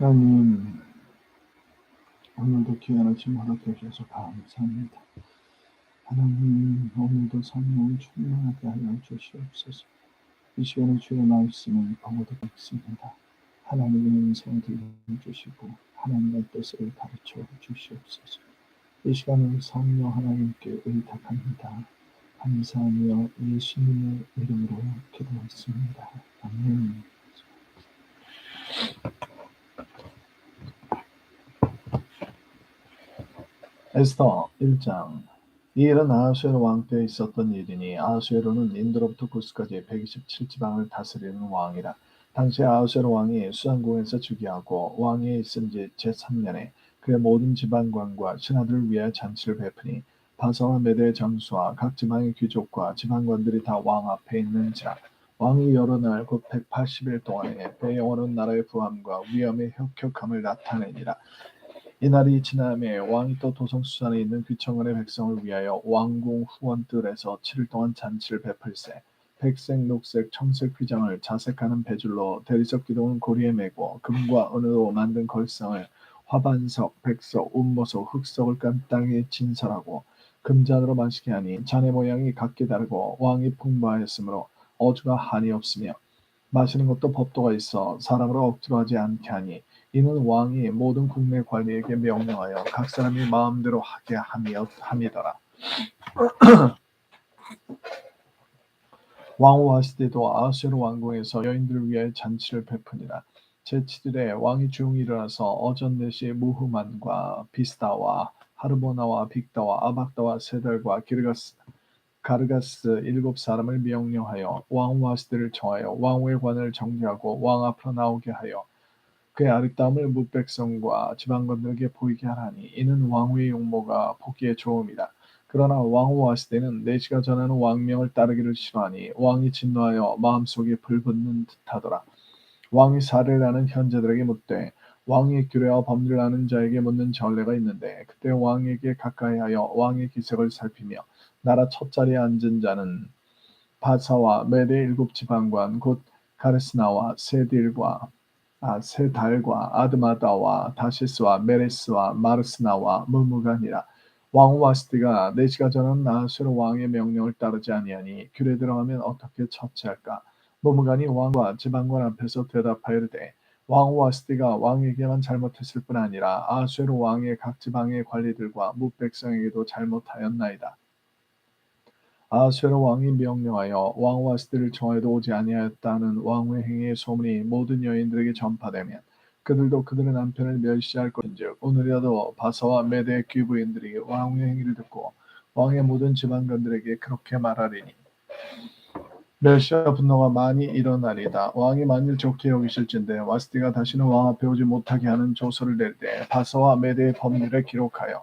하나님, 오늘도 귀한 아침 허락해 주셔서 감사합니다. 하나님, 오늘도 성령 충만하게 하여 주시옵소서. 이 시간에 주의 말씀을 보고도 있습니다. 하나님의 음성을 들려주시고 하나님의 뜻을 가르쳐 주시옵소서. 이 시간을 성령 하나님께 의탁합니다. 감사하며 예수님의 이름으로 기도했습니다. 아멘. 에스더 1장. 이 일은 아하수에로 왕 때에 있었던 일이니 아하수에로는 인도로부터 구스까지 127지방을 다스리는 왕이라. 당시 아하수에로 왕이 수상궁에서 즉위하고 왕위에 있은 지 제3년에 그의 모든 지방관과 신하들을 위하여 잔치를 베푸니 바사와 메대의 장수와 각 지방의 귀족과 지방관들이 다 왕 앞에 있는지라. 왕이 여러 날 곧 180일 동안에 배영원은 나라의 부함과 위엄의 혁혁함을 나타내니라 이날이 지남에 왕이 또 도성수산에 있는 귀청원의 백성을 위하여 왕궁 후원뜰에서 7일 동안 잔치를 베풀세 백색, 녹색, 청색 휘장을 자색하는 배줄로 대리석 기둥은 고리에 메고 금과 은으로 만든 걸상을 화반석, 백석, 운모석, 흑석을 깐 땅에 진설하고 금잔으로 마시게 하니 잔의 모양이 각기 다르고 왕이 풍부하였으므로 어주가 한이 없으며 마시는 것도 법도가 있어 사람으로 억지로 하지 않게 하니 이는 왕이 모든 국내 관리에게 명령하여 각 사람이 마음대로 하게 함이더라. 왕후 와시대도 아수르 왕궁에서 여인들을 위하여 잔치를 베푸니라. 제7일에 왕이 조용히 일어나서 어전넷이 무흐만과 비스다와 하르보나와 빅다와 아박다와 세달과 기르가스 가르가스 일곱 사람을 명령하여 왕후 와시대를 청하여 왕후의 관을 정지하고 왕 앞으로 나오게 하여 그의 아름다움을 무백성과 지방관들에게 보이게 하라니 이는 왕후의 용모가 보기에 좋음이다. 그러나 왕후 와시대는 내시가 전하는 왕명을 따르기를 싫어하니 왕이 진노하여 마음속에 불붙는 듯하더라. 왕이 사례를 하는 현자들에게 묻되 왕의 규례와 법률을 아는 자에게 묻는 전례가 있는데 그때 왕에게 가까이하여 왕의 기색을 살피며 나라 첫 자리에 앉은 자는 바사와 메대 일곱 지방관 곧 가르스나와 세딜과 아, 세 달과 아드마다와 다시스와 메레스와 마르스나와 무무간이라 왕후 와스티가 내시가 전한 나하수르 왕의 명령을 따르지 아니하니 규례 들어가면 어떻게 처치할까 무무간이 왕과 지방관 앞에서 대답하여되 왕후 와스티가 왕에게만 잘못했을 뿐 아니라 아수르 왕의 각 지방의 관리들과 무백성에게도 잘못하였나이다. 아수르 왕이 명령하여 왕후 와스티를 청하여도 오지 아니하였다는 왕후의 행위의 소문이 모든 여인들에게 전파되면 그들도 그들의 남편을 멸시할 것인즉 오늘이라도 바사와 메대 귀부인들이 왕후의 행위를 듣고 왕의 모든 지방관들에게 그렇게 말하리니 멸시와 분노가 많이 일어나리다. 왕이 만일 좋게 여기실진데 와스티가 다시는 왕 앞에 오지 못하게 하는 조서를 낼 때 바사와 메대의 법률에 기록하여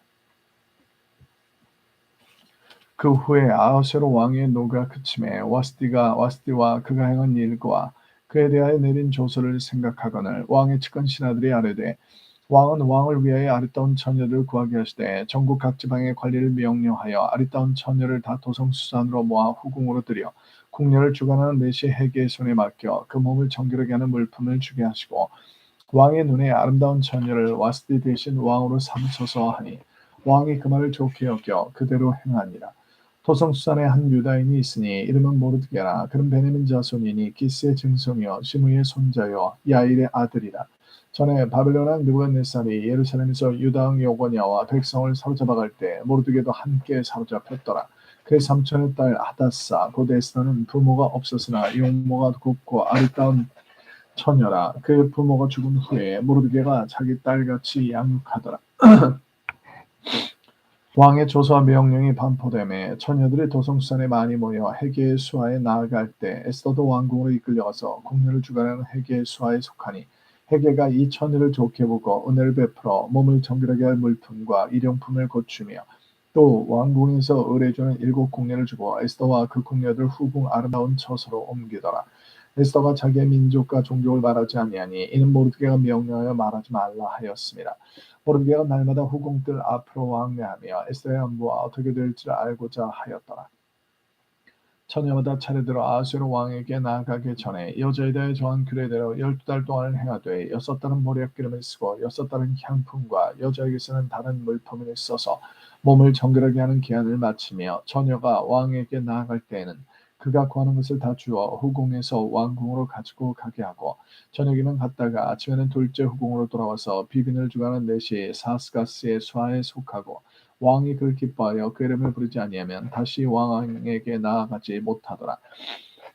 그 후에 아하세로 왕의 노가 그침에 와스티가 와스티와 그가 행한 일과 그에 대하여 내린 조서를 생각하거늘 왕의 측근 신하들이 아뢰되 왕은 왕을 위하여 아리따운 처녀를 구하게 하시되 전국 각 지방의 관리를 명령하여 아리따운 처녀를 다 도성 수산으로 모아 후궁으로 들여 궁녀를 주관하는 내시 해계의 손에 맡겨 그 몸을 정결하게 하는 물품을 주게 하시고 왕의 눈에 아름다운 처녀를 와스티 대신 왕으로 삼으소서 하니 왕이 그 말을 좋게 여겨 그대로 행하니라. 도성수산에 한 유다인이 있으니 이름은 모르드게라 그는 베냐민 자손이니 기스의 증손이요 시므의 손자요 야일의 아들이라. 전에 바벨론 왕 느부갓네살이 예루살렘에서 유다왕 요고냐와 백성을 사로잡아갈 때 모르드게도 함께 사로잡혔더라. 그의 삼촌의 딸 아다사 곧 에스더는 부모가 없었으나 용모가 곱고 아리따운 처녀라. 그의 부모가 죽은 후에 모르드게가 자기 딸같이 양육하더라. 왕의 조서와 명령이 반포됨에 처녀들이 도성수산에 많이 모여 해계의 수하에 나아갈 때 에스더도 왕궁으로 이끌려가서 공녀를 주관하는 해계의 수하에 속하니 헤게가 이 처녀를 좋게 보고 은혜를 베풀어 몸을 정결하게 할 물품과 일용품을 고추며 또 왕궁에서 의뢰주는 일곱 궁녀를 주고 에스더와 그 궁녀들 후궁 아름다운 처소로 옮기더라. 에스더가 자기의 민족과 종족을 말하지 아니하니 이는 모르드게가 명령하여 말하지 말라 하였습니다. 모르드게가 날마다 후궁들 앞으로 왕래하며 에스더의 안부와 어떻게 될지를 알고자 하였더라. 처녀마다 차례대로 아수르 왕에게 나아가기 전에 여자에 대해 정한 규례대로 열두 달 동안을 행하되 여섯 달은 모략 기름을 쓰고 여섯 달은 향품과 여자에게 쓰는 다른 물품을 써서 몸을 정결하게 하는 기한을 마치며 처녀가 왕에게 나아갈 때에는 그가 구하는 것을 다 주어 후궁에서 왕궁으로 가지고 가게 하고 저녁에는 갔다가 아침에는 둘째 후궁으로 돌아와서 비빈을 주가는 넷이 사스가스의 수하에 속하고 왕이 그를 기뻐하여 그 이름을 부르지 아니하면 다시 왕에게 나아가지 못하더라.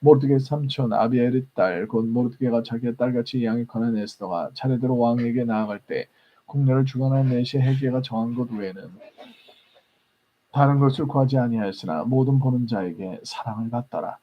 모르드게 삼촌 아비엘의 딸 곧 모르드게가 자기의 딸같이 양육하는 에스더가 차례대로 왕에게 나아갈 때 국녀를 주관하는 넷이 해계가 정한 것 외에는 다른 것을 구하지 아니하였으나 모든 보는 자에게 사랑을 받더라.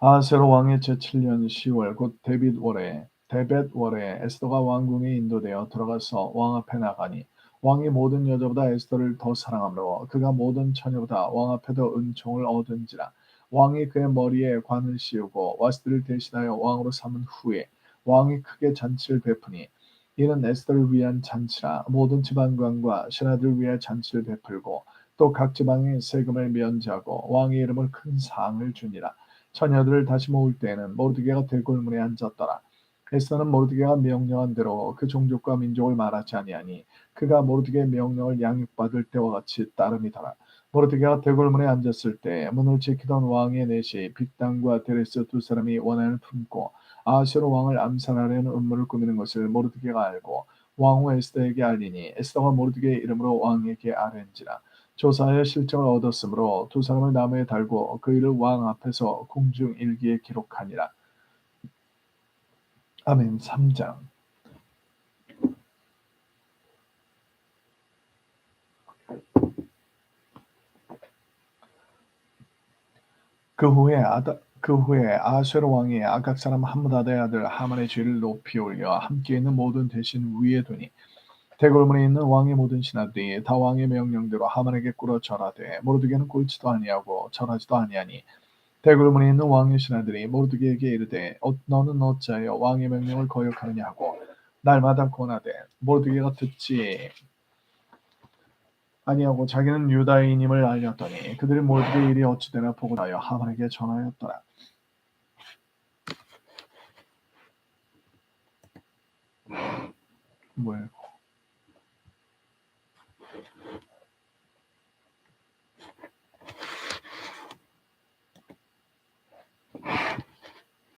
아하세로 왕의 제7년 10월 곧 데빗 월에 데벳 월에 에스더가 왕궁에 인도되어 들어가서 왕 앞에 나가니 왕이 모든 여자보다 에스더를 더 사랑하므로 그가 모든 처녀보다 왕 앞에 더 은총을 얻은지라 왕이 그의 머리에 관을 씌우고 와스들을 대신하여 왕으로 삼은 후에 왕이 크게 잔치를 베푸니 이는 에스더를 위한 잔치라. 모든 지방관과 신하들 위해 잔치를 베풀고 또 각 지방에 세금을 면제하고 왕의 이름을 큰 상을 주니라. 처녀들을 다시 모을 때에는 모르드게가 대골문에 앉았더라. 에스더는 모르드게가 명령한 대로 그 종족과 민족을 말하지 아니하니 그가 모르드게의 명령을 양육받을 때와 같이 따름이더라 모르드게가 대골문에 앉았을 때 문을 지키던 왕의 넷이 빅당과 데레스 두 사람이 원한을 품고 아하시로 왕을 암살하려는 음모를 꾸미는 것을 모르드게가 알고 왕후 에스더에게 알리니 에스더가 모르드게의 이름으로 왕에게 아뢰는지라 조사하여 실적을 얻었으므로 두 사람을 나무에 달고 그 일을 왕 앞에서 공중 일기에 기록하니라. 아멘 3장 그 후에 아다 그 후에 아수르 왕이 아각 사람 함무다의 아들 하만의 죄를 높이 올려 함께 있는 모든 대신 위에 두니 대궐문에 있는 왕의 모든 신하들이 다 왕의 명령대로 하만에게 꿇어 절하되 모르드게는 꿇지도 아니하고 절하지도 아니하니 대궐문에 있는 왕의 신하들이 모르드게에게 이르되 어, 너는 어찌하여 왕의 명령을 거역하느냐 하고 날마다 권하되 모르드게가 듣지 아니하고 자기는 유다인임을 알렸더니 그들이 모르드게 일이 어찌되나 보고하여 하만에게 전하였더라. 이거?